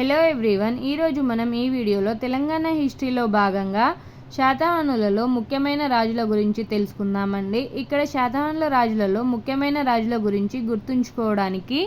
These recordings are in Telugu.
హలో ఎవ్రీవన్ ఈరోజు మనం ఈ వీడియోలో తెలంగాణ హిస్టరీలో భాగంగా శాతవాహనులలో ముఖ్యమైన రాజుల గురించి తెలుసుకుందామండి. ఇక్కడ శాతవాహనుల రాజులలో ముఖ్యమైన రాజుల గురించి గుర్తుంచుకోవడానికి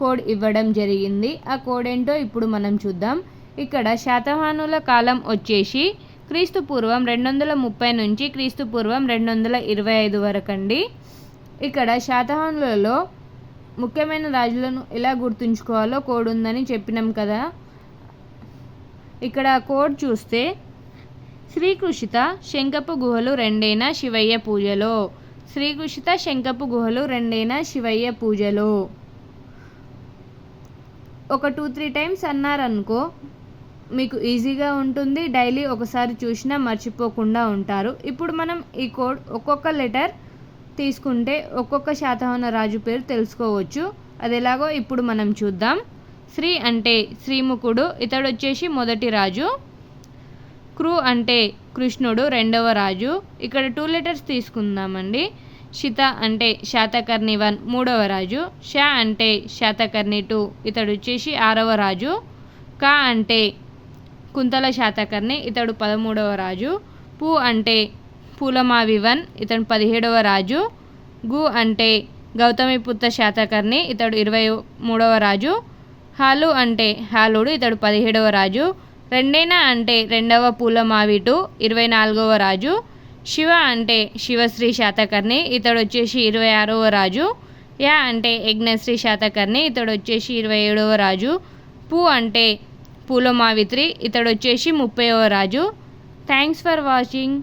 కోడ్ ఇవ్వడం జరిగింది. ఆ కోడ్ ఏంటో ఇప్పుడు మనం చూద్దాం. ఇక్కడ శాతవాహనుల కాలం వచ్చేసి క్రీస్తు పూర్వం రెండు వందల ముప్పై నుంచి క్రీస్తు పూర్వం రెండు వందల ఇరవై ఐదు వరకు అండి ఇక్కడ శాతవాహనులలో ముఖ్యమైన రాజులను ఎలా గుర్తుంచుకోవాలో కోడ్ ఉందని చెప్పినాం కదా. ఇక్కడ కోడ్ చూస్తే శ్రీకృషిత శంకపు గుహలు రెండైన శివయ్య పూజలో? శ్రీకృషిత శంకపు గుహలు రెండైన శివయ్య పూజలో? ఒక టూ త్రీ టైమ్స్ అన్నారనుకో మీకు ఈజీగా ఉంటుంది. డైలీ ఒకసారి చూసినా మర్చిపోకుండా ఉంటారు. ఇప్పుడు మనం ఈ కోడ్ ఒక్కొక్క లెటర్ తీసుకుంటే ఒక్కొక్క శాతవాహన రాజు పేరు తెలుసుకోవచ్చు. అది ఎలాగో ఇప్పుడు మనం చూద్దాం. శ్రీ అంటే శ్రీముఖుడు ఇతడు వచ్చేసి మొదటి రాజు. క్రు అంటే కృష్ణుడు రెండవ రాజు. ఇక్కడ టూ లెటర్స్ తీసుకుందామండి. శిత అంటే శాతకర్ణి వన్ మూడవ రాజు. షా అంటే శాతకర్ణి టూ ఇతడు వచ్చేసి ఆరవ రాజు. కా అంటే కుంతల శాతకర్ణి ఇతడు పదమూడవ రాజు. పు అంటే పూలమావి వన్ ఇతడు పదిహేడవ రాజు. గు అంటే గౌతమిపుత్ర శాతకర్ణి ఇతడు ఇరవై మూడవ రాజు. హాలు అంటే హాలుడు ఇతడు పదిహేడవ రాజు. రెండేనా అంటే రెండవ పూలమావిటు ఇరవై నాలుగవ రాజు. శివ అంటే శివశ్రీ శాతకర్ణి ఇతడు వచ్చేసి ఇరవై ఆరవ రాజు. యా అంటే యజ్ఞశ్రీ శాతకర్ణి ఇతడు వచ్చేసి ఇరవై ఏడవ రాజు. పూ అంటే పూలమావిత్రి ఇతడు వచ్చేసి ముప్పైవ రాజు. Thanks for watching.